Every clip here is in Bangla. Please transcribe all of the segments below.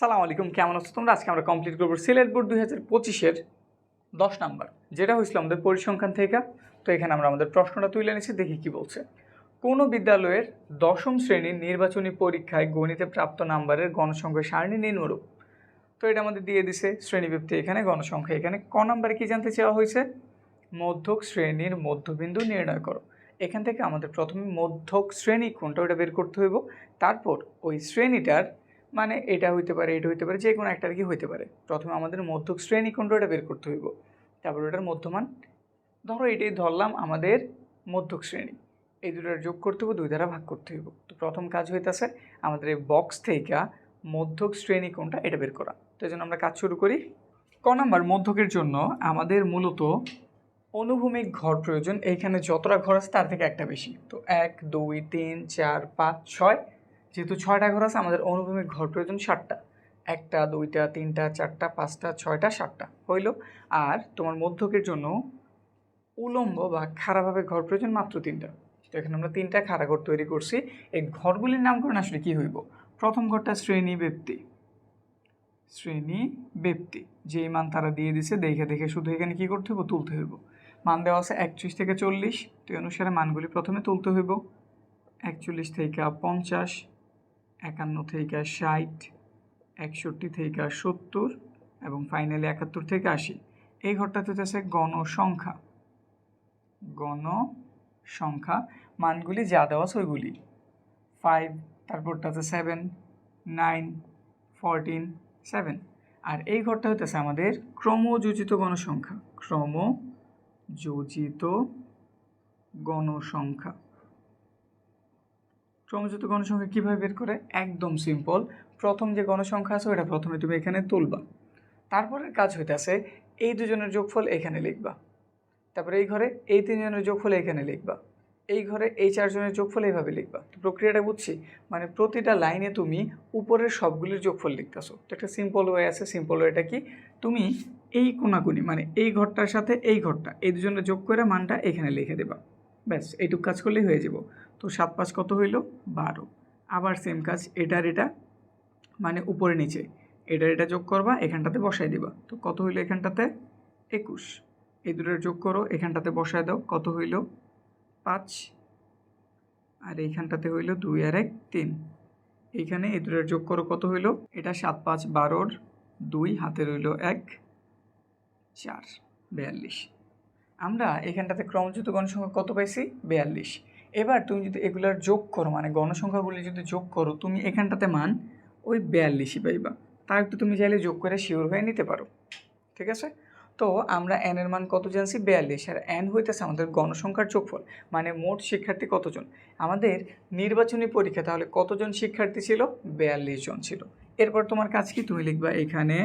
সালাম আলাইকুম, কেমন আছো তোমরা? আজকে আমরা কমপ্লিট করব সিলেট বোর্ড দুই হাজার পঁচিশের দশ নাম্বার, যেটা হয়েছিল আমাদের পরিসংখ্যান থেকে। তো এখানে আমরা আমাদের প্রশ্নটা তুলে নিচ্ছি, দেখি কি বলছে। কোনো বিদ্যালয়ের দশম শ্রেণির নির্বাচনী পরীক্ষায় গণিতে প্রাপ্ত নাম্বারের গণসংখ্যা সারণী নিম্নরূপ তো এটা আমাদের দিয়ে দিছে শ্রেণীব্যক্তি এখানে, গণসংখ্যা এখানে। ক নাম্বারে কি জানতে চাওয়া হয়েছে? মধ্যক শ্রেণির মধ্যবিন্দু নির্ণয় করো। এখান থেকে আমাদের প্রথমে মধ্যক শ্রেণি কোনটা, ওটা বের করতে হইব। তারপর ওই শ্রেণীটার মানে এটা হইতে পারে, এটা হইতে পারে যে কোনো একটা আর কি হইতে পারে। প্রথমে আমাদের মধ্যক শ্রেণি কোনটা বের করতে হইব। তারপর ওটার মধ্যমান। ধরো এটাই ধরলাম আমাদের মধ্যক শ্রেণি। এই দুটার যোগ করতে হইব, দুই দ্বারা ভাগ করতে হইব। তো প্রথম কাজ হইতেছে আমাদের এই বক্স থেকে মধ্যক শ্রেণি কোনটা এটা বের করা। তো এই জন্য আমরা কাজ শুরু করি। ক নাম্বার, মধ্যকের জন্য আমাদের মূলত অনুভূমিক ঘর প্রয়োজন। এইখানে যতটা ঘর আছে তার থেকে একটা বেশি। তো এক, দুই, তিন, চার, পাঁচ, ছয় যেহেতু ছয়টা ঘর আছে, আমাদের অনুভূমিক ঘর প্রয়োজন ষাটটা একটা, দুইটা, তিনটা, চারটা, পাঁচটা, ছয়টা, সাতটা। হইল, আর তোমার মধ্যকের জন্য উলম্ব বা খাড়াভাবে ঘর প্রয়োজন মাত্র তিনটা। তো এখানে আমরা তিনটা খাড়া ঘর তৈরি করছি। এই ঘরগুলির নামকরণ আসলে কী হইব? প্রথম ঘরটা শ্রেণি ব্যক্তি। শ্রেণি ব্যক্তি। যেই মান তারা দিয়ে দিছে, দেখে দেখে শুধু এখানে কী করতে হইব? তুলতে হইব। মান দেওয়া আছে একচল্লিশ থেকে চল্লিশ। তো অনুসারে মানগুলি প্রথমে তুলতে হইব। একচল্লিশ থেকে পঞ্চাশ। একান্ন থেকে ষাট, একষট্টি থেকে সত্তর এবং ফাইনালি একাত্তর থেকে আশি। এই ঘরটাতে হচ্ছে গণসংখ্যা। গণসংখ্যা মানগুলি যা দেওয়া আছে ওইগুলি। ফাইভ তারপরটাতে সেভেন নাইন ফোরটিন সেভেন আর এই ঘরটা হইতেছে আমাদের ক্রমযোজিত গণসংখ্যা। ক্রমযোজিত গণসংখ্যা। ক্রমযোজিত গণসংখ্যা কীভাবে বের করে? একদম সিম্পল প্রথম যে গণসংখ্যা আছে ওটা প্রথমে তুমি এখানে তুলবা। তারপরের কাজ হইতেছে, এই দুজনের যোগফল এখানে লিখবা। তারপরে এই ঘরে এই তিনজনের যোগফল এখানে লিখবা। এই ঘরে এই চারজনের যোগফল এইভাবে লিখবা। তো প্রক্রিয়াটা বুঝছি? মানে প্রতিটা লাইনে তুমি উপরের সবগুলির যোগফল লিখতেছো। তো একটা সিম্পল ওয়ে আছে। সিম্পল ওয়েটা কি? তুমি এই কোনাকুনি মানে এই ঘরটার সাথে এই ঘরটা, এই দুজনের যোগ করে মানটা এখানে লিখে দেবা। ব্যাস, এইটুক কাজ করলেই হয়ে যাব। তো সাত পাঁচ কত হইল? বারো। আবার সেম কাজ, এটার এটা মানে উপরে নিচে। এটার এটা যোগ করবা, এখানটাতে বসাই দিবা। তো কত হইল এখানটাতে? একুশ। এই দুটোর যোগ করো, এখানটাতে বসায় দাও, কত হইল? পাঁচ। আর এইখানটাতে হইল দুই আর এক, তিন। এইখানে এই দুটোর যোগ করো, কত হইল? এটা সাত পাঁচ বারোর দুই, হাতে রইল এক, চার, বিয়াল্লিশ। আমরা এখানটাতে ক্রমযুত গণসংখ্যা কত পাইছি? বিয়াল্লিশ। এবার তুমি যদি এগুলার যোগ করো মানে গণসংখ্যাগুলি যদি যোগ করো, তুমি এখানটাতে মান ওই বিয়াল্লিশই পাইবা। তার একটু তুমি চাইলে যোগ করে শিওর হয়ে নিতে পারো। ঠিক আছে? তো আমরা এন এর মান কত জানছি? বিয়াল্লিশ। আর এন হইতেছে আমাদের গণসংখ্যার যোগফল মানে মোট শিক্ষার্থী কতজন? আমাদের নির্বাচনী পরীক্ষা, তাহলে কতজন শিক্ষার্থী ছিল? বিয়াল্লিশ জন ছিল। এরপর তোমার কাজ কি? তুমি লিখবা এখানে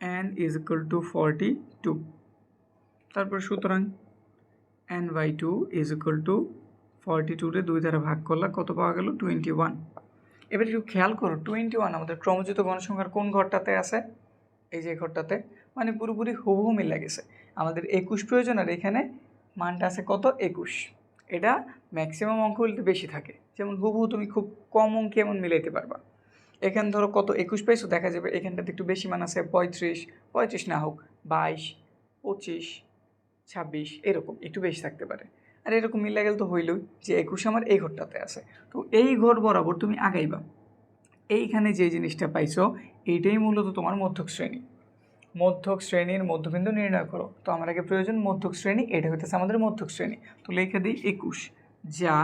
N is equal to forty two তারপর সুতরাং N by two is equal to forty টুরে দুই দ্বারা ভাগ করলে কত পাওয়া গেল? টোয়েন্টি ওয়ান এবার একটু খেয়াল করো টোয়েন্টি ওয়ান আমাদের ক্রমযুত গণসংখ্যার কোন ঘরটাতে আছে? এই যে ঘরটাতে মানে পুরোপুরি হুবহু মিলে গেছে। আমাদের একুশ প্রয়োজন আর এখানে মানটা আছে কত? একুশ। এটা ম্যাক্সিমাম অঙ্কগুলিতে বেশি থাকে। যেমন হুবহু তুমি খুব কম অঙ্কে এমন মিলাইতে পারবা। এখানে ধরো কত একুশ পাইছো, দেখা যাবে এখানটাতে একটু বেশি মান আছে পঁয়ত্রিশ। পঁয়ত্রিশ না হোক, বাইশ, পঁচিশ ছাব্বিশ, এরকম, একটু বেশি থাকতে পারে। আর এরকম মিলে গেলে তো হইলই যে একুশ আমার এই ঘরটাতে আছে। তো এই ঘর বরাবর তুমি আগাইবা। এইখানে যে জিনিসটা পাইছো, এইটাই মূলত তোমার মধ্যক শ্রেণি। মধ্যক শ্রেণির মধ্যবিন্দু নির্ণয় করো। তো আমার আগে প্রয়োজন মধ্যক শ্রেণি, এটা হইতেছে আমাদের মধ্যক শ্রেণি। তো লেখা দিই একুশ। যা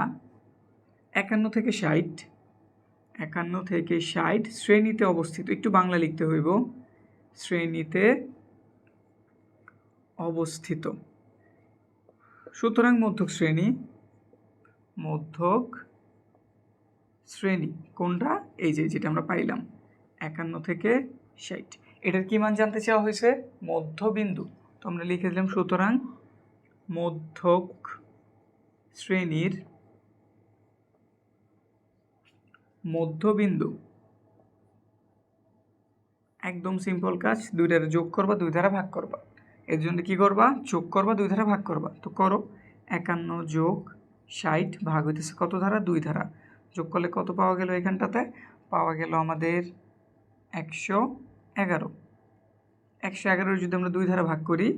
একান্ন থেকে ষাট, একান্ন থেকে ষাট শ্রেণীতে অবস্থিত। একটু বাংলা লিখতে হইব। শ্রেণীতে অবস্থিত। সুতরাং মধ্যক শ্রেণি মধ্যক শ্রেণি, কোনটা? এই যে, যেটা আমরা পাইলাম, একান্ন থেকে ষাট। এটার কি মান জানতে চাওয়া হয়েছে? মধ্যবিন্দু। তো আমরা লিখে দিলাম সুতরাং মধ্যক শ্রেণির মধ্যবিন্দু। একদম সিম্পল কাজ দুই দ্বারা যোগ করবা, দুই দ্বারা ভাগ করবা। এর জন্য কী করবা? যোগ করবা, দুই ধারা ভাগ করবা। তো করো, একান্ন যোগ ষাট ভাগ হইতেছে কত ধারা? দুই ধারা। যোগ করলে কত পাওয়া গেল এখানটাতে? পাওয়া গেল আমাদের একশো এগারো। একশো এগারোর যদি আমরা দুই ধারা ভাগ করি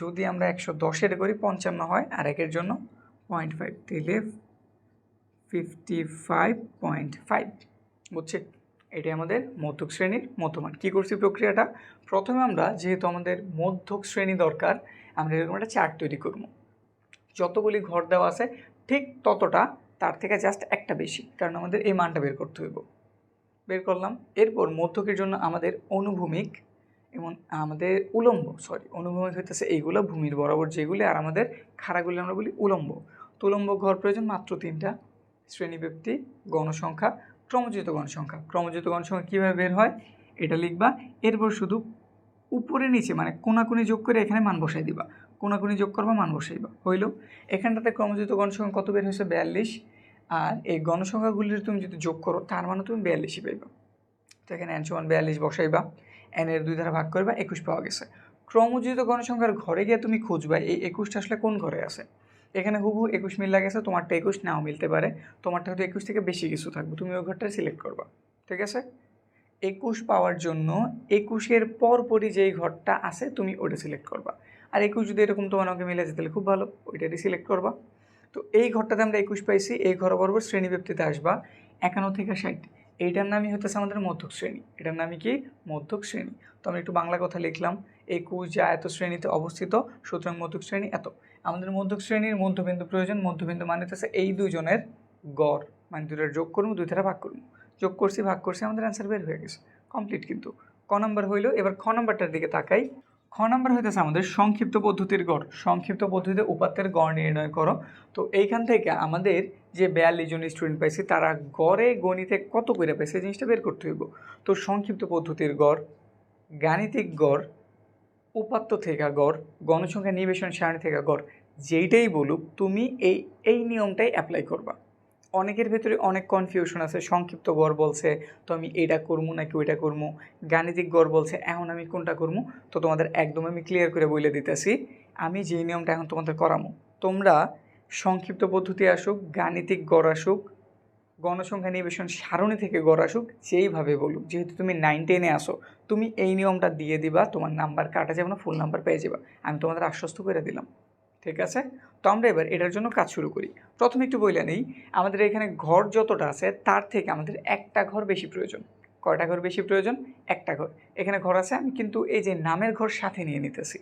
যদি আমরা একশো দশের করি, পঞ্চান্ন হয় আর একের জন্য পয়েন্ট ফাইভ। তাহলে ফিফটি ফাইভ পয়েন্ট ফাইভ বুঝছি? এটাই আমাদের মধ্যক শ্রেণির মধ্যমান কী করছি প্রক্রিয়াটা? প্রথমে আমরা যেহেতু আমাদের মধ্যক শ্রেণি দরকার, আমরা এরকম একটা চার্ট তৈরি করব। যতগুলি ঘর দেওয়া আছে, ঠিক ততটা তার থেকে জাস্ট একটা বেশি, কারণ আমাদের এই মানটা বের করতে হইব। বের করলাম। এরপর মধ্যকের জন্য আমাদের অনুভূমিক এবং আমাদের উলম্ব সরি অনুভূমিক হইতেছে এইগুলো, ভূমির বরাবর যেগুলি, আর আমাদের খাড়াগুলি আমরা বলি উলম্ব। তো উলম্ব ঘর প্রয়োজন মাত্র তিনটা শ্রেণীব্যক্তি গণসংখ্যা ক্রমজিত গণসংখ্যা ক্রমজিত গণসংখ্যা কীভাবে বের হয়? এটা লিখবা। এরপর শুধু উপরে নিচে মানে কোনাকুনি যোগ করে এখানে মান বসাই দিবা। কোনাকুনি যোগ করবা, মান বসাই বসাইবা। হইল, এখানটাতে ক্রমজিত গণসংখ্যা কত বের হয়েছে? বিয়াল্লিশ। আর এই গণসংখ্যাগুলির তুমি যদি যোগ করো, তার মানে তুমি বিয়াল্লিশই পাইবা। তো এখানে এন সমান বিয়াল্লিশ বসাইবা। এন এর দুই ধারা ভাগ করবা, একুশ পাওয়া গেছে। ক্রমজিত গণসংখ্যার ঘরে গিয়ে তুমি খুঁজবা, এই একুশটা আসলে কোন ঘরে আছে? এখানে হুবহু একুশ মিল লাগেছে, তোমারটা একুশ, নাও মিলতে পারে। তোমারটা হয়তো একুশ থেকে বেশি কিছু থাকবে, তুমি ওই ঘরটা সিলেক্ট করবা, ঠিক আছে? একুশ পাওয়ার জন্য একুশের পরপরই যেই ঘরটা আছে, তুমি ওটা সিলেক্ট করবা। আর একুশ যদি এরকম তোমার আমাকে মিলে যেতে তাহলে খুব ভালো, ওইটারই সিলেক্ট করবা। তো এই ঘরটাতে আমরা একুশ পাইছি, এই ঘর বরাবর শ্রেণীব্যক্তিতে আসবা, একান্ন থেকে ষাট। এইটার নামই হতেছে আমাদের মধ্যক শ্রেণি। এটার নামই কি? মধ্যক শ্রেণি। তো আমরা একটু বাংলা কথা লিখলাম, একুশ যা এত শ্রেণীতে অবস্থিত, সুতরাং মধ্যক শ্রেণি এত। আমাদের মধ্যক শ্রেণির মধ্যবিন্দু প্রয়োজন, মধ্যবিন্দু মানে হচ্ছে এই দুজনের গড়। মানে দুটার যোগ করব দুই ধারা ভাগ করব যোগ করছি, ভাগ করছি, আমাদের অ্যান্সার বের হয়ে গেছে। কমপ্লিট কিন্তু। ক নম্বর হইল, এবার খ নম্বরটার দিকে তাকাই। খ নম্বর হইতেছে আমাদের সংক্ষিপ্ত পদ্ধতির গড়। সংক্ষিপ্ত পদ্ধতিতে উপাত্তের গড় নির্ণয় করো। তো এইখান থেকে আমাদের যে বিয়াল্লিশ জন স্টুডেন্ট পাইছি, তারা গড়ে গণিতে কত করে পাইছে জিনিসটা বের করতে হইব। তো সংক্ষিপ্ত পদ্ধতির গড়, গাণিতিক গড় উপাত্ত থেকে গড়, গণসংখ্যা নিবেশন সারণী থেকে গড়, যেইটাই বলুক, তুমি এই এই নিয়মটাই অ্যাপ্লাই করবা। অনেকের ভেতরে অনেক কনফিউশন আছে, সংক্ষিপ্ত গড় বলছে, তো আমি এটা করব নাকি ওইটা করব গাণিতিক গড় বলছে, এখন আমি কোনটা করব তো তোমাদের একদম আমি ক্লিয়ার করে বলে দিতেছি, আমি যেই নিয়মটা এখন তোমাদের করামো। তোমরা সংক্ষিপ্ত পদ্ধতি আসুক, গাণিতিক গড় আসুক গণসংখ্যা নিবেশন সারণী থেকে গড় আসুক যেইভাবে বলুক। যেহেতু তুমি নাইন টেনে আসো, তুমি এই নিয়মটা দিয়ে দিবা, তোমার নাম্বার কাটা যাবে না ফুল নাম্বার পেয়ে যাবা। আমি তোমাদের আশ্বস্ত করে দিলাম। ঠিক আছে? তো আমরা এবার এটার জন্য কাজ শুরু করি। প্রথমে একটু বইলে নেই, আমাদের এখানে ঘর যতটা আছে, তার থেকে আমাদের একটা ঘর বেশি প্রয়োজন। কয়টা ঘর বেশি প্রয়োজন? একটা ঘর। এখানে ঘর আছে, আমি কিন্তু এই যে নামের ঘর সাথে নিয়ে নিতেছি।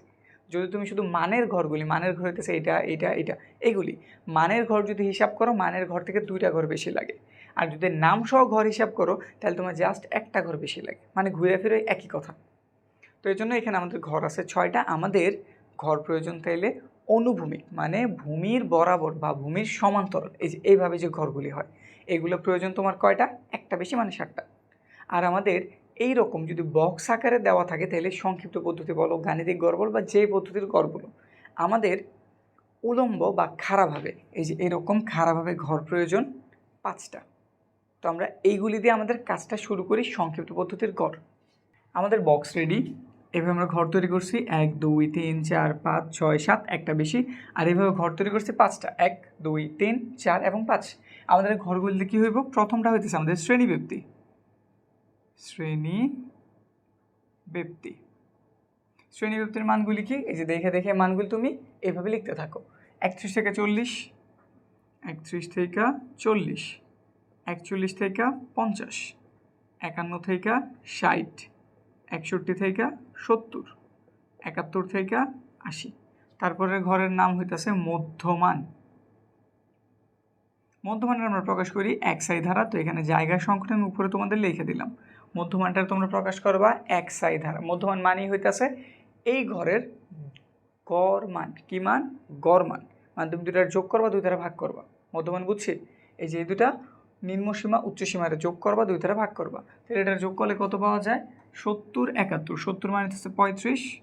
যদি তুমি শুধু মানের ঘরগুলি, মানের ঘর হইতেছে এটা এটা এটা এগুলি, মানের ঘর যদি হিসাব করো, মানের ঘর থেকে দুইটা ঘর বেশি লাগে। আর যদি নাম সহ ঘর হিসাব করো, তাহলে তোমার জাস্ট একটা ঘর বেশি লাগে। মানে ঘুরে ফিরে একই কথা। তো এই জন্য এখানে আমাদের ঘর আছে ছয়টা। আমাদের ঘর প্রয়োজন তাইলে অনুভূমিক মানে ভূমির বরাবর বা ভূমির সমান্তরাল, এই যে এইভাবে যে ঘরগুলি হয়, এগুলো প্রয়োজন তোমার কয়টা? একটা বেশি মানে ষাটটা আর আমাদের এই রকম যদি বক্স আকারে দেওয়া থাকে, তাহলে সংক্ষিপ্ত পদ্ধতি বলো, গাণিতিক গড় বলো বা যে পদ্ধতির গড় বলো, আমাদের উলম্ব বা খাড়াভাবে এই যে এরকম খাড়াভাবে ঘর প্রয়োজন পাঁচটা। তো আমরা এইগুলি দিয়ে আমাদের কাজটা শুরু করি সংক্ষিপ্ত পদ্ধতির গড়। আমাদের বক্স রেডি এভাবে আমরা ঘর তৈরি করছি, এক, দুই, তিন, চার, পাঁচ, ছয়, সাত, একটা বেশি, আর এভাবে ঘর তৈরি করছি পাঁচটা, এক, দুই, তিন, চার এবং পাঁচ। আমাদের ঘরগুলিতে কী হইব? প্রথমটা হইতেছে আমাদের শ্রেণি ব্যক্তি শ্রেণি ব্যক্তি। শ্রেণি ব্যক্তির মানগুলি কি? এই যে দেখে দেখে মানগুলি তুমি এভাবে লিখতে থাকো। একত্রিশ থেকে চল্লিশ, একত্রিশ থেকে চল্লিশ, একচল্লিশ থেকে পঞ্চাশ, একান্ন থেকে ষাট, একষট্টি থেকে সত্তর, একাত্তর থেকে আশি। তারপরে ঘরের নাম হইতেছে মধ্যমান। মধ্যমানের আমরা প্রকাশ করি এক সাই ধারা, তো এখানে জায়গা আমি উপরে তোমাদের লিখে দিলাম। মধ্যমানটা তোমরা প্রকাশ করবা এক সাই ধারা। মধ্যমান মানেই হইতেছে এই ঘরের গড় মান। কি মান? গড় মান। মানে তুমি দুটার যোগ করবা, দুই দ্বারা ভাগ করবা। মধ্যমান বুঝছি? এই যে এই দুটা নিম্নসীমা উচ্চসীমাটা যোগ করবা, দুই দ্বারা ভাগ করবা। তাহলে এটার যোগ করলে কত পাওয়া যায়? সত্তর একাত্তর। সত্তর মানে হচ্ছে পঁয়ত্রিশ।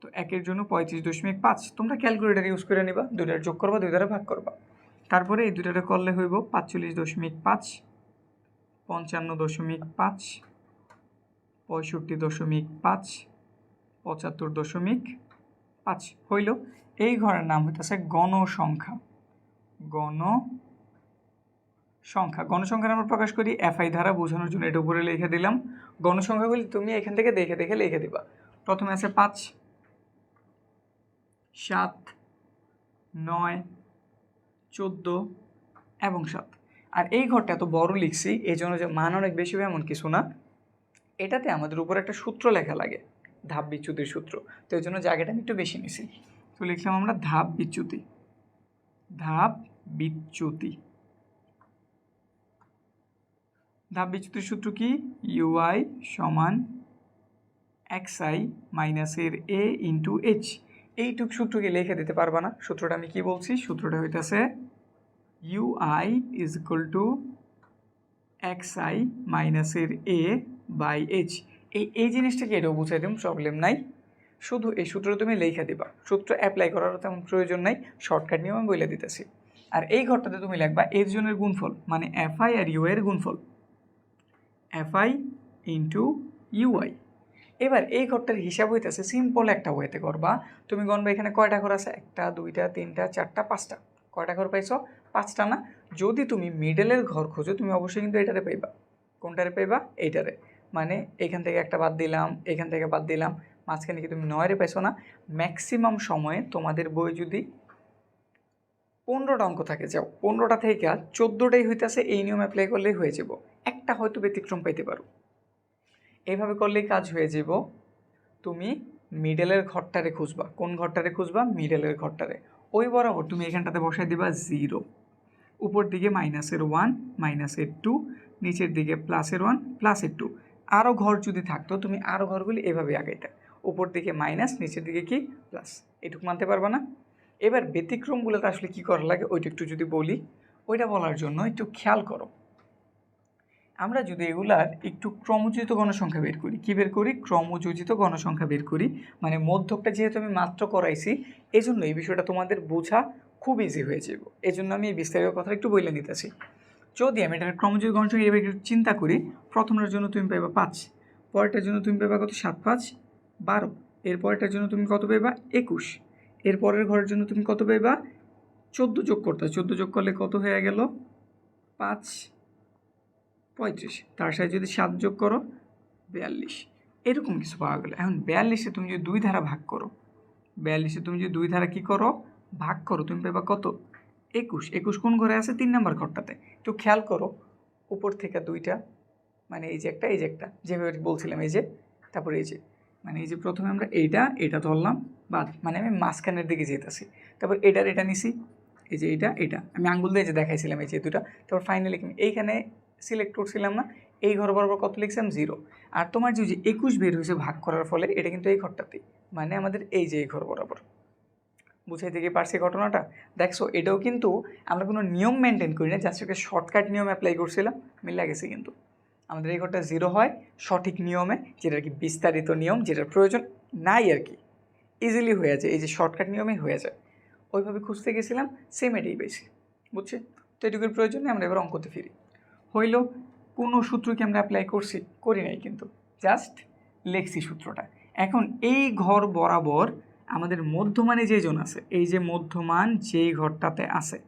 তো একের জন্য পঁয়ত্রিশ দশমিক পাঁচ। তোমরা ক্যালকুলেটার ইউজ করে নিবা। দুইটার যোগ করবা, দুই দ্বারা ভাগ করবা। তারপরে এই দুইটারে করলে হইব পাঁচচল্লিশ দশমিক পাঁচ। পঞ্চান্ন দশমিক পাঁচ, পঁয়ষট্টি দশমিক পাঁচ, পঁচাত্তর দশমিক পাঁচ হইল এই ঘরের নাম হইতেছে গণসংখ্যা। গণ সংখ্যা গণসংখ্যা আমরা প্রকাশ করি এফআই দ্বারা বোঝানোর জন্য। এটা উপরে লিখে দিলাম। গণসংখ্যাগুলি তুমি এখান থেকে দেখে দেখে লিখে দিবা। প্রথমে আছে পাঁচ, সাত, নয়, চোদ্দ এবং সাত। আর এই ঘরটা এত বড় লিখছি এই জন্য যে মান অনেক বেশি হবে এমন কিছু না। এটাতে আমাদের উপর একটা সূত্র লেখা লাগে, ধাপ বিচ্যুতির সূত্র। তো এই জন্য জায়গাটা আমি একটু বেশি নিছি। তো লিখলাম আমরা ধাপ বিচ্যুতি। ধাপ বিচ্যুতি। ধাপ বিচ্যুতির সূত্র কি? ইউআই সমান এক্স আই মাইনাসের এ ইন্টু এইচ এইটুক সূত্রকে লিখে দিতে পারবা না। সূত্রটা আমি কি বলছি? সূত্রটা হইতেছে UI is equal to X I মাইনাসের এ বাই এইচ এই এই জিনিসটাকে এটাও বুঝাই দিম প্রবলেম নাই। শুধু এই সূত্র তুমি লেখা দিবা। সূত্র অ্যাপ্লাই করারও তেমন প্রয়োজন নাই শর্টকাট নিয়ম আমি বলে দিতেছি। আর এই ঘরটাতে তুমি লিখবা এর জনের গুণফল মানে এফআই আর ইউ এর গুণফল। এফআই ইন্টু ইউআই এবার এই ঘরটার হিসাব হইতেছে সিম্পল একটা ওয়েতে করবা। তুমি গণবা এখানে কয়টা ঘর আছে? একটা, দুইটা, তিনটা, চারটা, পাঁচটা। কয়টা ঘর পাইছো? পাঁচটা না, যদি তুমি মিডলের ঘর খোঁজো, তুমি অবশ্যই কিন্তু এটারে পাইবা। কোনটারে পাইবা? এইটারে। মানে এখান থেকে একটা বাদ দিলাম, এখান থেকে বাদ দিলাম, মাঝখানে কি তুমি নয়রে পাইছো না? ম্যাক্সিমাম সময়ে তোমাদের বই যদি পনেরোটা অঙ্ক থাকে, যাও, পনেরোটা থেকে আর চোদ্দোটাই হইতেছে, এই নিয়ম অ্যাপ্লাই করলেই হয়ে যাব। একটা হয়তো ব্যতিক্রম পাইতে পারো। এইভাবে করলেই কাজ হয়ে যাব। তুমি মিডলের ঘরটারে খুঁজবা। কোন ঘরটারে খুঁজবা? মিডলের ঘরটারে। ওই বরাবর তুমি এখানটাতে বসাই দিবা জিরো উপর দিকে মাইনাসের ওয়ান মাইনাসের টু নিচের দিকে প্লাসের ওয়ান প্লাসের টু আরও ঘর যদি থাকতো, তুমি আরও ঘরগুলি এভাবে আগাইতা। উপর দিকে মাইনাস নিচের দিকে কি? প্লাস এটুকু মানতে পারবা না? এবার ব্যতিক্রমগুলোতে আসলে কী করা লাগে, ওইটা একটু যদি বলি, ওইটা বলার জন্য একটু খেয়াল করো। আমরা যদি এগুলার একটু ক্রমযোজিত গণসংখ্যা বের করি, কী বের করি? ক্রমযোজিত গণসংখ্যা বের করি। মানে মধ্যকটা যেহেতু আমি মাত্র করাইছি এই জন্য এই বিষয়টা তোমাদের বোঝা খুব ইজি হয়ে যাব এই জন্য আমি এই বিস্তারিত কথা একটু বলে নিতেছি। যদি আমি এটা ক্রমযোজিত গণসংখ্যা একটু চিন্তা করি, প্রথমটার জন্য তুমি পাইবা পাঁচ, পরেরটার জন্য তুমি পাইবা কত? সাত, পাঁচ, বারো। এর পরেরটার জন্য তুমি কত পাইবা? একুশ। এর পরের ঘরের জন্য তুমি কত পাইবা? চোদ্দ যোগ করতে চোদ্দ যোগ করলে কত হয়ে গেল? পাঁচ, পঁয়ত্রিশ। তার সাথে যদি সাত যোগ করো, বিয়াল্লিশ। এরকম কিছু পাওয়া গেলো। এখন বিয়াল্লিশে তুমি যদি দুই ধারা ভাগ করো, বিয়াল্লিশে তুমি যদি দুই ধারা কী করো? ভাগ করো তুমি পাবা কত? একুশ। একুশ কোন ঘরে আছে? তিন নাম্বার ঘরটাতে। একটু খেয়াল করো, উপর থেকে দুইটা মানে এই যে একটা, এই যে একটা, যেভাবে বলছিলাম, এই যে, তারপরে এই যে মানে এই যে প্রথমে আমরা এইটা, এটা ধরলাম, বাদ মানে আমি মাঝখানের দিকে যেতেছি। তারপর এটার এটা নিছি, এই যে এটা এটা আমি আঙ্গুল দিয়ে যে দেখাইছিলাম, এই যে দুটা তারপর ফাইনালি এইখানে সিলেক্ট করছিলাম না, এই ঘর বরাবর কত লিখছিলাম? জিরো আর তোমার যে একুশ বের হয়েছে ভাগ করার ফলে, এটা কিন্তু এই ঘরটাতেই মানে আমাদের এই যে এই ঘর বরাবর। বুঝাই থেকে পারছি ঘটনাটা। দেখছ এটাও কিন্তু আমরা কোনো নিয়ম মেনটেন করি না জাস্ট একটা শর্টকাট নিয়ম অ্যাপ্লাই করছিলাম, মিলে গেছে কিন্তু। আমাদের এই ঘরটা জিরো হয়, সঠিক নিয়মে যেটা আর কি বিস্তারিত নিয়ম, যেটার প্রয়োজন নাই আর কি। ইজিলি হয়ে যায়, এই যে শর্টকাট নিয়মেই হয়ে যায়। ওইভাবে খুঁজতে গেছিলাম সেম এটাই পেয়েছি বুঝছি? তো এটুকুর প্রয়োজনে আমরা এবার অঙ্কতে ফিরি। হইল, কোনো সূত্র কি আমরা অ্যাপ্লাই করছি? করি নাই কিন্তু জাস্ট লেখছি সূত্রটা। এখন এই ঘর বরাবর আমাদের মধ্যমানে যে জন আছে, এই যে মধ্যমান যেই ঘরটাতে আছে,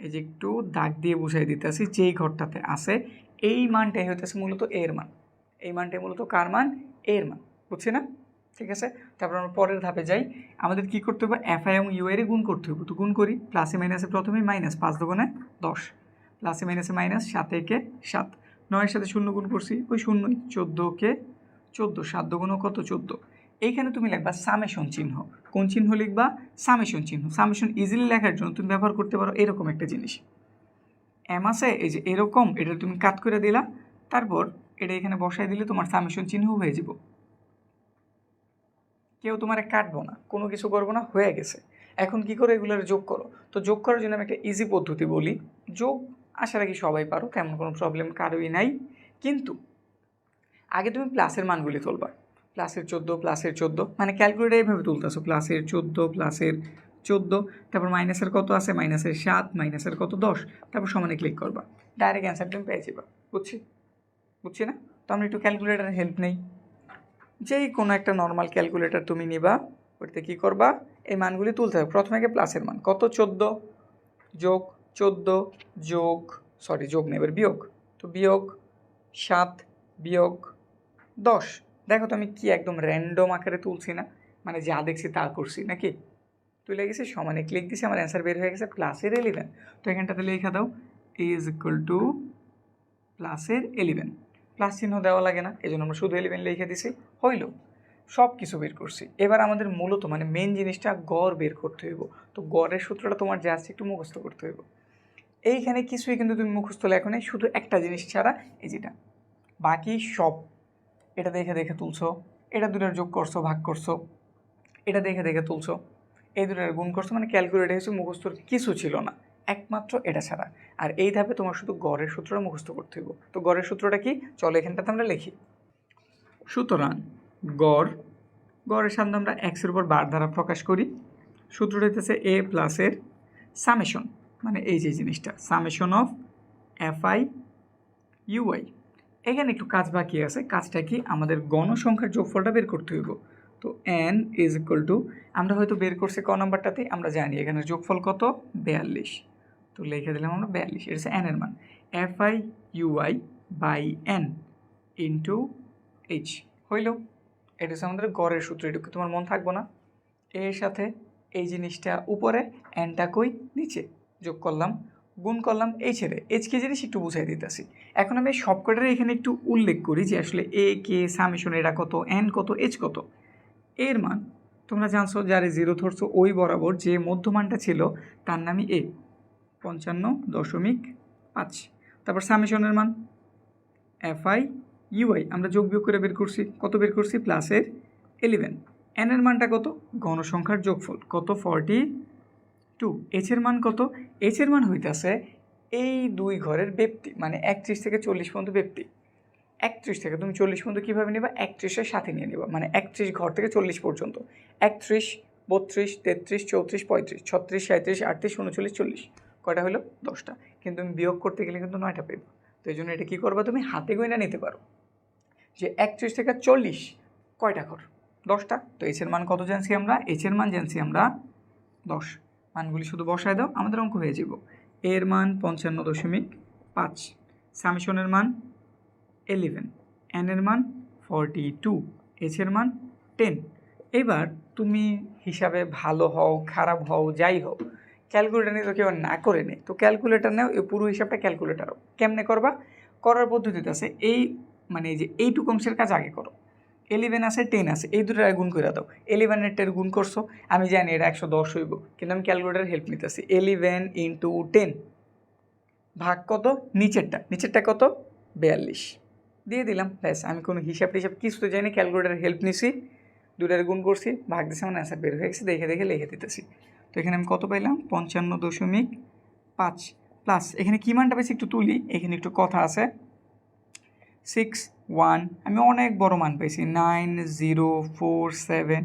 এই যে একটু দাগ দিয়ে বুঝাই দিতেছি, যেই ঘরটাতে আছে, এই মানটাই হইতেছে মূলত এর মান। এই মানটাই মূলত কার মান? এর মান। বুঝছি না? ঠিক আছে? তারপর আমরা পরের ধাপে যাই। আমাদের কি করতে হবে? এফ আই এবং ইউ এর গুণ করতে হবে। তো গুণ করি। প্লাসে মাইনাসে প্রথমে মাইনাস পাঁচ দোকানে দশ। প্লাসে মাইনাসে মাইনাস সাতে একে সাত। নয়ের সাথে শূন্য গুণ করছি। ওই শূন্যই। চোদ্দোকে, চোদ্দ, সাত দুগুণও কত? চোদ্দ। এইখানে তুমি লিখবা সামেশন চিহ্ন। কোন চিহ্ন লিখবা? সামেশন চিহ্ন। সামেশন ইজিলি লেখার জন্য তুমি ব্যবহার করতে পারো এরকম একটা জিনিস। এম আছে, এই যে এরকম, এটা তুমি কাট করে দিলা, তারপর এটা এখানে বসাই দিলে তোমার সামেশন চিহ্ন হয়ে যাব। কেউ তোমার কাটবো না, কোনো কিছু করব না, হয়ে গেছে। এখন কি করে, এগুলোর যোগ করো। তো যোগ করার জন্য আমি একটা ইজি পদ্ধতি বলি। যোগ, আশা রাখি সবাই পারো, তেমন কোনো প্রবলেম কারোই নাই। কিন্তু আগে তুমি প্লাসের মানগুলি তুলবা। প্লাসের চোদ্দ প্লাসের চোদ্দ। মানে ক্যালকুলেটার এইভাবে তুলতেছো প্লাসের চোদ্দ প্লাসের চোদ্দ, তারপর মাইনাসের কত আছে? মাইনাসের সাত, মাইনাসের কত? দশ। তারপর সমানে ক্লিক করবা। ডাইরেক্ট অ্যান্সার তুমি পেয়ে যাবা। বুঝছি? বুঝছি না? তো আমরা একটু ক্যালকুলেটারের হেল্প নেই। যেই কোনো একটা নর্মাল ক্যালকুলেটার তুমি নিবা, ওটাতে কী করবা? এই মানগুলি তুলতে হবে। প্রথমে আগে প্লাসের মান। কত? চোদ্দ। যোগ চোদ্দ, যোগ সরি যোগ নেই এবার বিয়োগ। তো বিয়োগ সাত, বিয়োগ দশ। দেখো তো আমি কি একদম র্যান্ডম আকারে তুলছি না? মানে যা দেখছি তা করছি নাকি? তুলে গেছি, সমানে ক্লিক দিছি, আমার অ্যান্সার বের হয়ে গেছে প্লাসের এলিভেন তো এখানটাতে লেখা দাও এ ইজ ইকুয়াল টু প্লাসের এলিভেন প্লাস চিহ্ন দেওয়া লাগে না, এই জন্য আমরা শুধু এলিভেন লিখে দিছি, হইল। সব কিছু বের করছি। এবার আমাদের মূলত মানে মেন জিনিসটা গড় বের করতে হইব। তো গড়ের সূত্রটা তোমার যা আছে একটু মুখস্থ করতে হইব। এইখানে কিছুই কিন্তু তুমি মুখস্থ লেখো নাই, শুধু একটা জিনিস ছাড়া, এই যেটা। বাকি সব এটা দেখে দেখে তুলছো, এটা দুটার যোগ করছ, ভাগ করছ, এটা দেখে দেখে তুলছো, এই দুটার গুণ করছ মানে ক্যালকুলেট হয়েছে, মুখস্থর কিছু ছিল না, একমাত্র এটা ছাড়া। আর এই ধাপে তোমার শুধু গড়ের সূত্রটা মুখস্থ করতে হইব। তো গড়ের সূত্রটা কি? চলো এখানটাতে আমরা লিখি। সুতরাং গড়, গড়ের সামনে আমরা এক্সের উপর বার দ্বারা প্রকাশ করি। সূত্রটা হইতেছে এ প্লাসের সামেশন মানে এই যে জিনিসটা summation of F I UI এখানে একটু কাজ বাকি আছে, কাজটা কি আমাদের গণসংখ্যার যোগফলটা বের করতে হইব। তো এন ইজ ইকুয়াল টু আমরা হয়তো বের করছি ক নাম্বারটাতে, আমরা জানি এখানে যোগফল কত? বিয়াল্লিশ। তো লিখে দিলাম আমরা বিয়াল্লিশ, এটা হচ্ছে এন এর মান। F I UI by N into H হইল? এটা হচ্ছে আমাদের গড়ের সূত্র এটুকু তোমার মন থাকব না? এর সাথে এই জিনিসটা উপরে এনটা কই? নিচে যোগ করলাম। গুণ করলাম এই ছেড়ে। এইচ কে জিনিস একটু বুঝাই দিতেছি। এখন আমি সবকটারে এখানে একটু উল্লেখ করি যে আসলে এ কে সামেশন এরা কত এন কত এইচ কত। এর মান তোমরা জানছো যারে জিরো ধরছো ওই বরাবর যে মধ্যমানটা ছিল তার নামই এ পঞ্চান্ন দশমিক পাঁচ। তারপর সামেশনের মান এফ আই ইউআই আমরা যোগ বিয়োগ করে বের করছি। কত বের করছি? প্লাসের এলিভেন এন এর মানটা কত? গণসংখ্যার যোগফল। কত? ফর্টি টু এইচ এর মান কত? এইচ এর মান হইতাছে এই দুই ঘরের ব্যক্তি মানে একত্রিশ থেকে চল্লিশ পর্যন্ত ব্যক্তি। একত্রিশ থেকে তুমি চল্লিশ পর্যন্ত কীভাবে নেবা? একত্রিশের সাথে নিয়ে নেবা। মানে একত্রিশ ঘর থেকে চল্লিশ পর্যন্ত। একত্রিশ, বত্রিশ, তেত্রিশ, চৌত্রিশ, পঁয়ত্রিশ, ছত্রিশ সাঁত্রিশ আটত্রিশ, উনচল্লিশ, চল্লিশ। কয়টা হলো দশটা। কিন্তু তুমি বিয়োগ করতে গেলে কিন্তু নয়টা পেবে তো এই জন্য এটা কী করবা তুমি? হাতে গয়না নিতে পারো। যে একত্রিশ থেকে চল্লিশ, কয়টা ঘর? দশটা। তো এইচের মান কত জানছি আমরা? এইচের মান জানছি আমরা দশ। মানগুলি শুধু বসায় দাও, আমাদের অঙ্ক হয়ে যাব এর মান পঞ্চান্ন দশমিক পাঁচ, সামিশনের মান এলিভেন এনের মান ফর্টি টু এইচের মান টেন। এবার তুমি হিসাবে ভালো হও, খারাপ হও, যাই হও ক্যালকুলেটার নিয়ে তো কেউ না করে নেই। তো ক্যালকুলেটার নেও, এই পুরো হিসাবটা ক্যালকুলেটারও কেমনে করবা? করার পদ্ধতিতে আছে, এই মানে যে এইটুকু অংশের কাজ আগে করো। এলিভেন আছে টেন আছে, এই দুটো গুণ করে দাও। এলিভেনের টেন গুণ করছ, আমি জানি এটা একশো দশ হইব, কিন্তু আমি ক্যালকুলেটার হেল্প নিতেছি। এলিভেন ইন্টু টেন ভাগ কত? নিচেরটা নিচেরটা কত? বিয়াল্লিশ। দিয়ে দিলাম, ব্যাস, আমি কোনো হিসাব টিসাব কিছু তো জানি ক্যালকুলেটার হেল্প নিছি, দুটার গুণ করছি, ভাগ দিয়েছি আমার অ্যান্সার বের হয়ে গেছে, দেখে দেখে লিখে দিতেছি। তো এখানে আমি কত পাইলাম? পঞ্চান্ন দশমিক পাঁচ প্লাস এখানে কী মানটা পেয়েছি একটু তুলি, এখানে একটু কথা আছে। সিক্স ওয়ান আমি অনেক বড় মান পেয়েছি nine zero four seven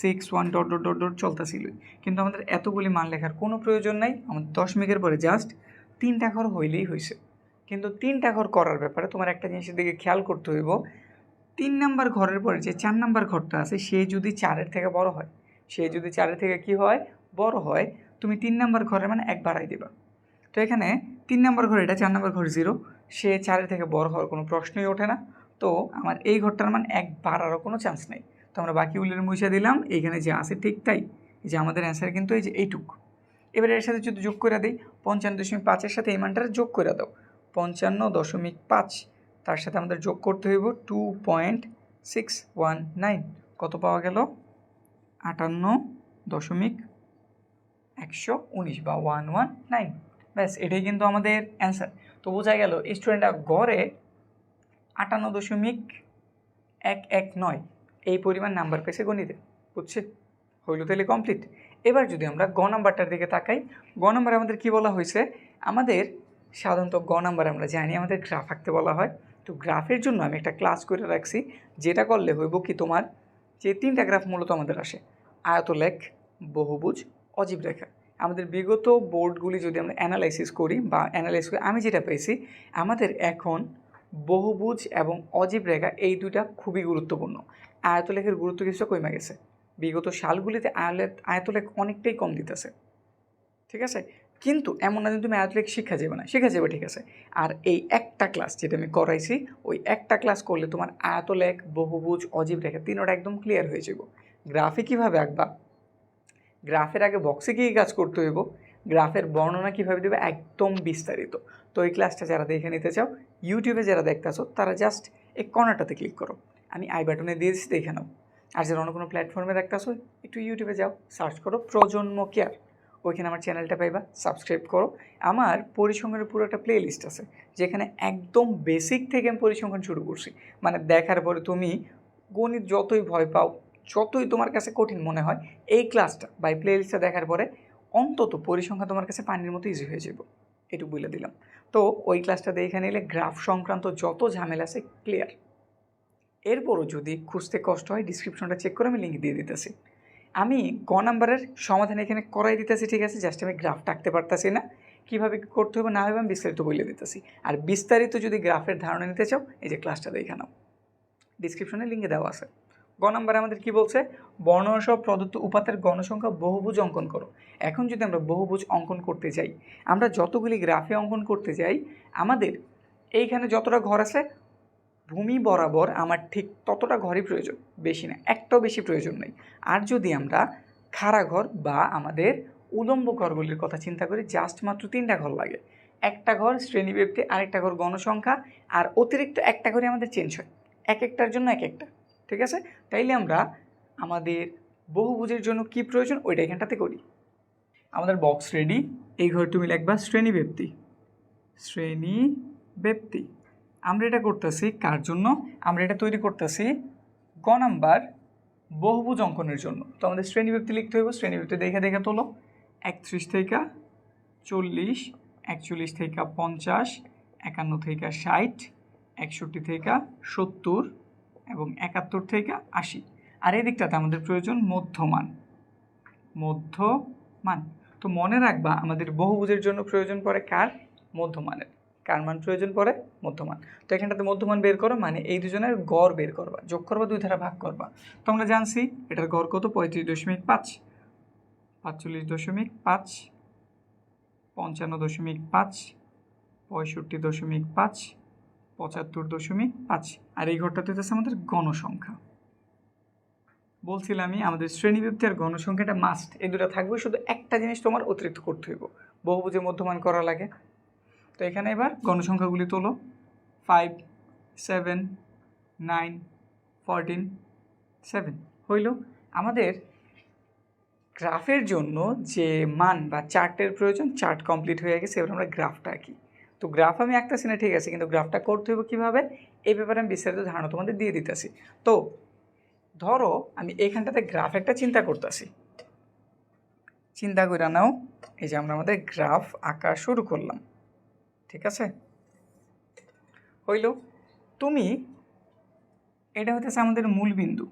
six one dot dot dot dot চলতেছিল কিন্তু আমাদের এতগুলি মান লেখার কোনো প্রয়োজন নাই, আমাদের দশমিকের পরে জাস্ট তিনটা ঘর হইলেই হয়েছে কিন্তু তিনটা ঘর করার ব্যাপারে তোমার একটা জিনিসের দিকে খেয়াল করতে হইব, তিন নাম্বার ঘরের পরে যে চার নাম্বার ঘরটা আছে, সে যদি চারের থেকে বড় হয়, সে যদি চারের থেকে কি হয়, বড় হয়, তুমি তিন নাম্বার ঘরের মানে এক বাড়াই দেবা। তো এখানে তিন নাম্বার ঘর এটা, চার নাম্বার ঘর জিরো সে চারের থেকে বড় হওয়ার কোনো প্রশ্নই ওঠে না। তো আমার এই ঘরটার মান এক বাড়ারও কোনো চান্স নেই। তো আমরা বাকি উল্লের মুছে দিলাম, এইখানে যে আছে ঠিক তাই। যে আমাদের অ্যান্সার কিন্তু এই যে এইটুক। এবার এর সাথে যদি যোগ করে দিই, পঞ্চান্ন দশমিক পাঁচের সাথে এই মানটার যোগ করে দাও। পঞ্চান্ন দশমিক পাঁচ, তার সাথে আমাদের যোগ করতে হইব two point six one nine কত পাওয়া গেল? আটান্ন দশমিক একশো উনিশ বা ওয়ান ওয়ান নাইন ব্যাস, এটাই কিন্তু আমাদের অ্যান্সার তো বোঝা গেল স্টুডেন্টরা গড়ে আটান্ন দশমিক এক এক নয়। এই পরিমাণ নাম্বার পেয়েছে গণিতে, বুঝছে? হইল তাহলে কমপ্লিট এবার যদি আমরা গ নাম্বারটার দিকে তাকাই, গ নাম্বার আমাদের কি বলা হয়েছে? আমাদের সাধারণত গ নাম্বার আমরা জানি, আমাদের গ্রাফ আঁকতে বলা হয়। তো গ্রাফের জন্য আমি একটা ক্লাস করে রাখছি, যেটা করলে হইব কি তোমার? যে তিনটা গ্রাফ মূলত আমাদের আসে, আয়তলেখ, বহুভুজ, অজীব রেখা। আমাদের বিগত বোর্ডগুলি যদি আমরা অ্যানালাইসিস করি বা অ্যানালাইস করি, আমি যেটা পেয়েছি, আমাদের এখন বহুভুজ এবং অজীব রেখা, এই দুইটা খুবই গুরুত্বপূর্ণ। আয়তলেখের গুরুত্ব কিছুটা কমে গেছে। বিগত সালগুলিতে আয়লে আয়তলেখ অনেকটাই কম দিতেছে। ঠিক আছে? কিন্তু এমন না যে তুমি আয়াতলেখ শিক্ষা যাবে না। শেখা যাবে ঠিক আছে। আর এই একটা ক্লাস যেটা আমি করাইছি, ওই একটা ক্লাস করলে তোমার আয়তলেখ, বহুভুজ, অজীব রেখা তিনোটা একদম ক্লিয়ার হয়ে যাব গ্রাফে কীভাবে আঁকবা? গ্রাফের আগে বক্সে কী কাজ করতে হইব। গ্রাফের বর্ণনা কীভাবে দেবে একদম বিস্তারিত। তো এই ক্লাসটা যারা দেখে নিতে চাও ইউটিউবে যারা দেখতেছো তারা জাস্ট এই কর্নারটাতে ক্লিক করো। আমি আই বাটনে দিয়ে দিচ্ছি, দেখে নাও। আর যারা অন্য কোনো প্ল্যাটফর্মে দেখতেছো একটু ইউটিউবে যাও সার্চ করো প্রজন্ম কেয়ার ওইখানে আমার চ্যানেলটা পাইবা সাবস্ক্রাইব করো। আমার পরিসংখ্যানের পুরো একটা প্লে লিস্ট আছে, যেখানে একদম বেসিক থেকে আমি পরিসংখ্যান শুরু করছি। মানে দেখার পরে তুমি গণিত যতই ভয় পাও, যতই তোমার কাছে কঠিন মনে হয়, এই ক্লাসটা বা এই প্লে লিস্টটা দেখার পরে অন্তত পরিসংখ্যা তোমার কাছে পানির মতো ইজি হয়ে যাবে। এটুকু বলে দিলাম। তো ওই ক্লাসটা এখানে এলে গ্রাফ সংক্রান্ত যত ঝামেলা আছে ক্লিয়ার এরপরও যদি খুঁজতে কষ্ট হয় ডিসক্রিপশনটা চেক করে আমি লিঙ্ক দিয়ে দিতেছি। আমি গ নাম্বারের সমাধান এখানে করাই দিতেছি, ঠিক আছে? জাস্ট আমি গ্রাফ টাকতে পারতাছি না। কীভাবে করতে হবে না হবে আমি বিস্তারিত বলে দিতেছি। আর বিস্তারিত যদি গ্রাফের ধারণা নিতে চাও, এই যে ক্লাসটা দেখে নাও ডিসক্রিপশনে লিঙ্কে দেওয়া আছে। গ নাম্বারে আমাদের কি বলছে? বর্ণসহ প্রদত্ত উপাত্তের গণসংখ্যা বহুভুজ অঙ্কন করো। এখন যদি আমরা বহুভুজ অঙ্কন করতে যাই, আমরা যতগুলি গ্রাফে অঙ্কন করতে যাই, আমাদের এইখানে যতটা ঘর আছে, ভূমি বরাবর আমার ঠিক ততটা ঘরই প্রয়োজন, বেশি না, একটাও বেশি প্রয়োজন নেই। আর যদি আমরা খাড়া ঘর বা আমাদের উলম্ব ঘরগুলির কথা চিন্তা করি জাস্ট মাত্র তিনটা ঘর লাগে। একটা ঘর শ্রেণীব্যক্তি আরেকটা ঘর গণসংখ্যা, আর অতিরিক্ত একটা ঘরে আমাদের চেঞ্জ হয়। এক একটার জন্য এক একটা। ঠিক আছে? তাইলে আমরা আমাদের বহুভুজের জন্য কি প্রয়োজন? ওইটা এখানটাতে করি। আমাদের বক্স রেডি এই ঘরে তুমি লিখবা শ্রেণি ব্যক্তি। শ্রেণি ব্যক্তি। আমরা এটা করতেছি কার জন্য? আমরা এটা তৈরি করতেছি গ নাম্বার বহুভুজ অঙ্কনের জন্য। তো আমাদের শ্রেণি ব্যক্তি লিখতে হইব। শ্রেণি ব্যক্তি দেখে দেখে তোলো। একত্রিশ থেকে চল্লিশ, একচল্লিশ থেকে পঞ্চাশ, একান্ন থেকে ষাট, একষট্টি থেকে সত্তর এবং একাত্তর থেকে আশি। আর এই দিকটাতে আমাদের প্রয়োজন মধ্যমান। মধ্যমান। তো মনে রাখবা, আমাদের বহুভুজের জন্য প্রয়োজন পড়ে কার? মধ্যমানের। কার মান প্রয়োজন পড়ে? মধ্যমান। তো এখানটাতে মধ্যমান বের করো মানে এই দুজনের গড় বের করবা। যোগ করবা, দুই ধারা ভাগ করবা। তো আমরা জানছি, এটার গড় কত? পঁয়ত্রিশ দশমিক পাঁচ। পাঁচচল্লিশ দশমিক পাঁচ, পঞ্চান্ন দশমিক পাঁচ, পঁয়ষট্টি দশমিক পাঁচ পঁচাত্তর দশমিক পাঁচ। আর এই ঘরটাতে হচ্ছে আমাদের গণসংখ্যা। বলছিলাম আমি আমাদের শ্রেণীবৃত্তি আর গণসংখ্যাটা মাস্ট এই দুটো থাকবে, শুধু একটা জিনিস তোমার অতিরিক্ত করতে হইব। বহুভুজে মধ্যমান করা লাগে। তো এখানে এবার গণসংখ্যাগুলি তোলো। Five seven nine fourteen seven হইল, আমাদের গ্রাফের জন্য যে মান বা চার্টের প্রয়োজন, চার্ট কমপ্লিট হয়ে গেছে, এবার আমরা গ্রাফটা আঁকি। তো গ্রাফ আমি আঁকতেছি না, ঠিক আছে, কিন্তু গ্রাফটা করতে হবে কীভাবে? এই ব্যাপারে আমি বিস্তারিত ধারণা তোমাদের দিয়ে দিতেছি। তো, ধরো আমি এইখানটাতে গ্রাফ একটা চিন্তা করতেছি। চিন্তা করে নাও, এই যে আমরা আমাদের গ্রাফ আঁকা শুরু করলাম। ঠিক আছে? হইল, তুমি, এটা হতেছে আমাদের মূল বিন্দু।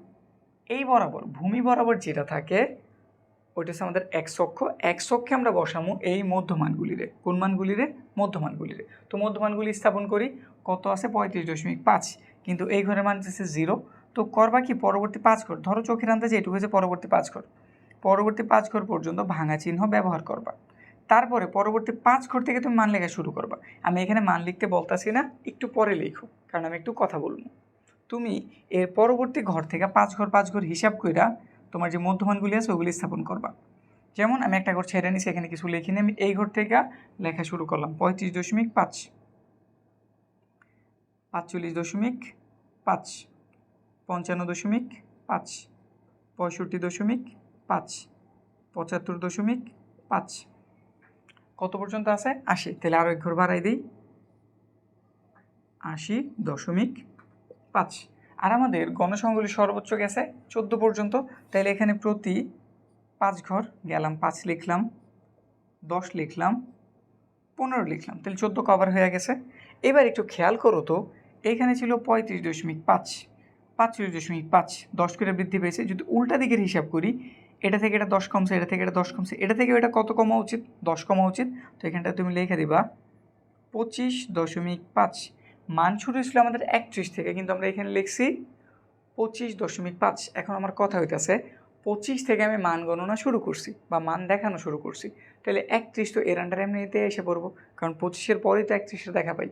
এই বরাবর, ভূমি বরাবর যেটা থাকে, ওইটা হচ্ছে আমাদের এক অক্ষ। এক আমরা বসামো এই মধ্যমানগুলিরে, কোন মানগুলিরে? মধ্যমানগুলিরে। তো মধ্যমানগুলি স্থাপন করি, কত আছে? পঁয়ত্রিশ দশমিক পাঁচ। কিন্তু এই ঘরের মান হচ্ছে জিরো তো করবা কি? পরবর্তী পাঁচ ঘর। ধরো চোখের আন্দাজে এটুকু হচ্ছে পরবর্তী পাঁচ ঘর। পরবর্তী পাঁচ ঘর পর্যন্ত ভাঙা চিহ্ন ব্যবহার করবা। তারপরে পরবর্তী পাঁচ ঘর থেকে তুমি মান লেখা শুরু করবা। আমি এখানে মান লিখতে বলতাছি না, একটু পরে লিখো, কারণ আমি একটু কথা বলব। তুমি এর পরবর্তী ঘর থেকে পাঁচ ঘর পাঁচ ঘর হিসাব কইরা তোমার যে মধ্যমানগুলি আছে, ওগুলি স্থাপন করবা। যেমন আমি একটা ঘর ছেড়ে নিছি, এখানে কিছু লিখিনি আমি এই ঘর থেকে লেখা শুরু করলাম। পঁয়ত্রিশ দশমিক পাঁচ। পাঁচচল্লিশ দশমিক পাঁচ। পঞ্চান্ন দশমিক পাঁচ। পঁয়ষট্টি দশমিক পাঁচ। পঁচাত্তর দশমিক পাঁচ। কত পর্যন্ত আছে? আশি। তাহলে আরও এক ঘর বাড়াই দিই। আশি দশমিক পাঁচ। আর আমাদের গণসংখ্যাগুলি সর্বোচ্চ গেছে চোদ্দ পর্যন্ত। তাহলে এখানে প্রতি পাঁচ ঘর গেলাম, পাঁচ লিখলাম, দশ লিখলাম, পনেরো লিখলাম, তাহলে চোদ্দ কভার হয়ে গেছে। এবার একটু খেয়াল করো তো, এখানে ছিল পঁয়ত্রিশ দশমিক পাঁচ পাঁচচল্লিশ দশমিক পাঁচ, দশ করে বৃদ্ধি পেয়েছে। যদি উল্টা দিকের হিসাব করি, এটা থেকে এটা দশ কমছে, এটা থেকে এটা দশ কমছে, এটা থেকে এটা কত কমা উচিত? দশ কমা উচিত। তো এখানটা তুমি লিখে দিবা, পঁচিশ দশমিক পাঁচ, মান শুরু ছিল আমাদের একত্রিশ থেকে, কিন্তু আমরা এখানে লিখছি পঁচিশ দশমিক পাঁচ। এখন আমার কথা হইতেছে পঁচিশ থেকে আমি মান গণনা শুরু করছি বা মান দেখানো শুরু করছি। তাহলে একত্রিশ তো এর আন্ডারে এমনিতে এসে পড়ব, কারণ পঁচিশের পরেই তো একত্রিশে দেখা পাই।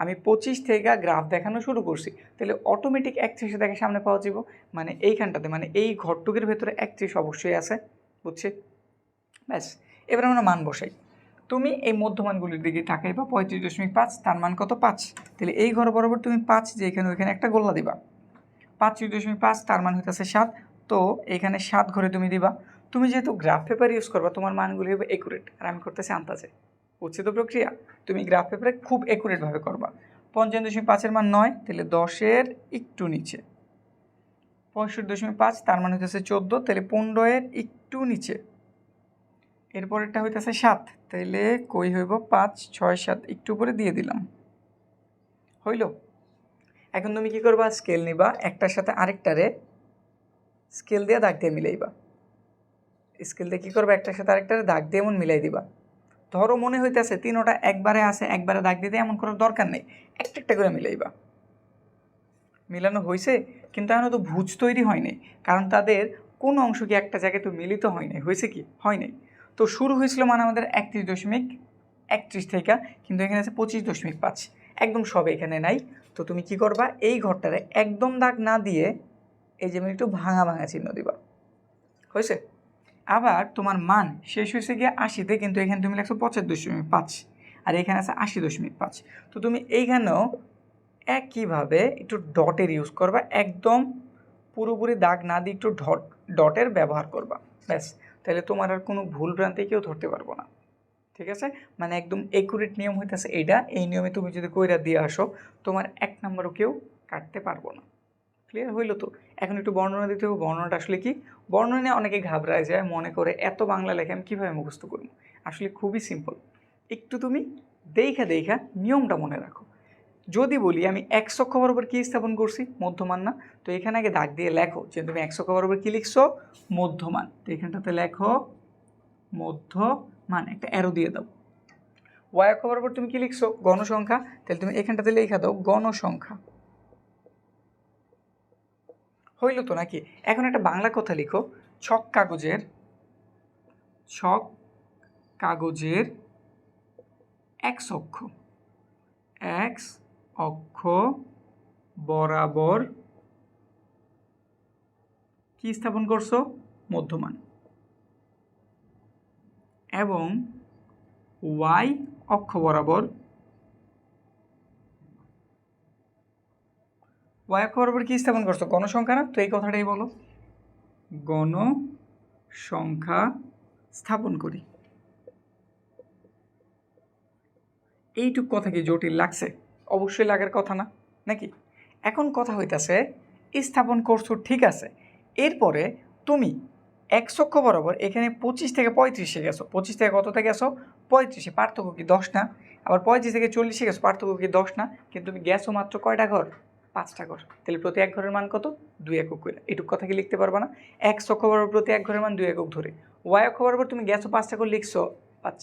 আমি পঁচিশ থেকে গ্রাফ দেখানো শুরু করছি, তাহলে অটোমেটিক একত্রিশে দেখে সামনে পাওয়া যাব মানে এইখানটাতে মানে এই ঘরটুকের ভেতরে একত্রিশ অবশ্যই আছে, বুঝছে? ব্যাস, এবার আমরা মান বসাই। তুমি এই মধ্যমানগুলির দিকে টাকাই বা পঁয়ত্রিশ দশমিক পাঁচ, তার মান কত? পাঁচ। তাহলে এই ঘর বরাবর তুমি পাঁচ যে এখানে ওইখানে একটা গোল্লা দিবা। পাঁচত্রিশ দশমিক পাঁচ, তার মান হইতেছে সাত। তো এখানে সাত ঘরে তুমি দিবা। তুমি যেহেতু গ্রাফ পেপার ইউজ করবা, তোমার মানগুলি হবে একুরেট আর আমি করতেছি আন্তাজে উচ্ছেদ প্রক্রিয়া, তুমি গ্রাফ পেপারে খুব একুরেটভাবে করবা। পঞ্চান্ন দশমিক পাঁচের মান নয়, তাহলে দশের একটু নিচে। পঁয়ষট্টি দশমিক পাঁচ, তার মানে হইতেছে চোদ্দ, তাহলে পনেরো এর একটু নিচে। এরপরেরটা হইতেছে সাত তাইলে কই হইব? পাঁচ, ছয়, সাত, একটু উপরে দিয়ে দিলাম। হইল? এখন তুমি কি করবা? স্কেল নিবা, একটার সাথে আরেকটারে স্কেল দিয়ে দাগ দিয়ে মিলাইবা। স্কেল দিয়ে কী করবা? একটার সাথে আরেকটারে দাগ দিয়ে এমন মিলাই দিবা। ধরো মনে হইতেছে তিনোটা একবারে আছে, একবারে দাগ দিতে এমন করার দরকার নেই। একটা একটা করে মিলাইবা। মিলানো হয়েছে কিন্তু এখনও তো ভুজ তৈরি হয়নি কারণ তাদের কোন অংশ কি একটা জায়গায় তো মিলিত হয় নাই? হয়েছে কি? হয় নাই। তো শুরু হয়েছিল মানে আমাদের একত্রিশ দশমিক একত্রিশ থেকে, কিন্তু এখানে আছে পঁচিশ দশমিক পাঁচ। একদম সব এখানে নাই। তো তুমি কি করবা? এই ঘরটারে একদম দাগ না দিয়ে এই যেমন একটু ভাঙা ভাঙা চিহ্ন দিবা হয়েছে? আবার তোমার মান শেষ হয়েছে গিয়ে আশিতে, কিন্তু এখানে তুমি লাগছো পঁচাত্তর দশমিক পাঁচ আর এখানে আছে আশি দশমিক পাঁচ। তো তুমি এইখানেও একইভাবে একটু ডটের ইউজ করবা, একদম পুরোপুরি দাগ না দিয়ে একটু ডট ডটের ব্যবহার করবা, ব্যাস। তাহলে তোমার আর কোনো ভুল ভ্রান্তি কেউ ধরতে পারব না, ঠিক আছে? মানে একদম একুরেট নিয়ম হইতেছে এইটা, এই নিয়মে তুমি যদি কইরা দিয়ে আসো, তোমার এক নম্বরও কেউ কাটতে পারব না। ক্লিয়ার হইল তো? এখন একটু বর্ণনা দিতে হবে। বর্ণনাটা আসলে কি? বর্ণনা অনেকে ঘাবড়ায় যায়, মনে করে এত বাংলা লেখা, আমি কীভাবে মুখস্থ করব? আসলে খুবই সিম্পল একটু তুমি দেখা দেখা নিয়মটা মনে রাখো। যদি বলি, আমি একশো খবর উপর কী স্থাপন করছি? মধ্যমান না? তো এখানে আগে দাগ দিয়ে লেখো যে তুমি একশো খবর উপর কী লিখছো? মধ্যমান। তো এখানটাতে লেখো, মধ্যমান। একটা অ্যারো দিয়ে দাও। ওয়াই খবর উপর তুমি কী লিখছো? গণসংখ্যা। তাহলে তুমি এখানটাতে লেখা দাও গণসংখ্যা। হইল তো নাকি? এখন একটা বাংলা কথা লিখো। ছক কাগজের ছক কাগজের এক অক্ষ। এক্স অক্ষ বরাবর কি স্থাপন করছ? মধ্যমান। এবং ওয়াই অক্ষ বরাবর ওয়াই অক্ষ বরাবর কি স্থাপন করছ গণসংখ্যা না তো এই কথাটাই বলো গণসংখ্যা স্থাপন করি এইটুক কথা কি জটিল লাগছে অবশ্যই লাগার কথা না নাকি এখন কথা হইতাছে স্থাপন করছ ঠিক আছে এরপরে তুমি এক অক্ষ বরাবর এখানে পঁচিশ থেকে পঁয়ত্রিশে গেছো পঁচিশ থেকে কততে গেছো পঁয়ত্রিশে পার্থক্য কি দশ না আবার পঁয়ত্রিশ থেকে চল্লিশে গেছো পার্থক্য কি দশ না কিন্তু তুমি গেছো মাত্র কয়টা ঘর পাঁচটা ঘর। তাহলে প্রতি এক ঘরের মান কত? দুই একক করে। এটুক কথা কি লিখতে পারবা না? এক অক্ষ বরাবর প্রতি এক ঘরের মান দুই একক ধরে। ওয়াই অক্ষ বরাবর তুমি গেছো, পাঁচটা করে লিখছো, পাঁচ।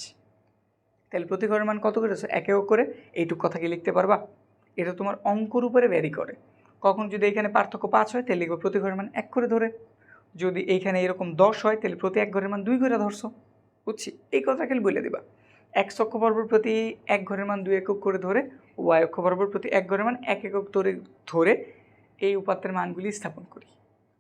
তাহলে প্রতি ঘরের মান কত করেছ? এক একক করে। এইটুক কথা কি লিখতে পারবা? এটা তোমার অঙ্কর উপরে ভ্যারি করে। কখন যদি এখানে পার্থক্য পাঁচ হয়, তাহলে লিখব প্রতি ঘরের মান এক করে ধরে। যদি এইখানে এরকম দশ হয়, তাহলে প্রতি এক ঘরের মান দুই করে ধরছো। বুঝছি? এই কথা খালি বলে দিবা। এক অক্ষ বরাবর প্রতি এক ঘরের মান দুই একক করে ধরে ওয়াই অক্ষ বরাবর প্রতি এক ঘরের মান এক একক ধরে ধরে এই উপাত্তের মানগুলি স্থাপন করি।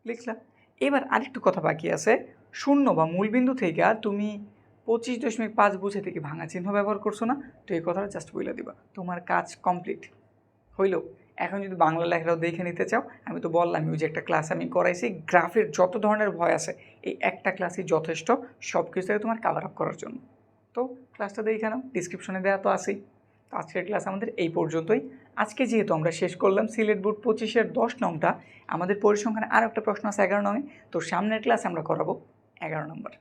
লিখলাম। এবার আরেকটু কথা বাকি আছে। শূন্য বা মূলবিন্দু থেকে তুমি পঁচিশ দশমিক পাঁচ বুঝে থেকে ভাঙা চিহ্ন ব্যবহার করছ না? তো এই কথাটা জাস্ট বলে দিবা। তোমার কাজ কমপ্লিট হইল। এখন যদি বাংলা লেখাটাও দেখে নিতে চাও, আমি তো বললাম যে একটা ক্লাস আমি করাইছি, গ্রাফের যত ধরনের ভয় আছে, এই একটা ক্লাসই যথেষ্ট সব কিছু তোমার কাভার আপ করার জন্য। তো ক্লাসটা দেখে নাও ডিসক্রিপশনে দেওয়া তো আছেই। তো আজকের ক্লাস আমাদের এই পর্যন্তই। আজকে যেহেতু আমরা শেষ করলাম সিলেট বোর্ড পঁচিশের দশ নংটা, আমাদের পরিসংখ্যানে আরও একটা প্রশ্ন আছে, এগারো নয়। তো সামনের ক্লাস আমরা করাবো এগারো নম্বর।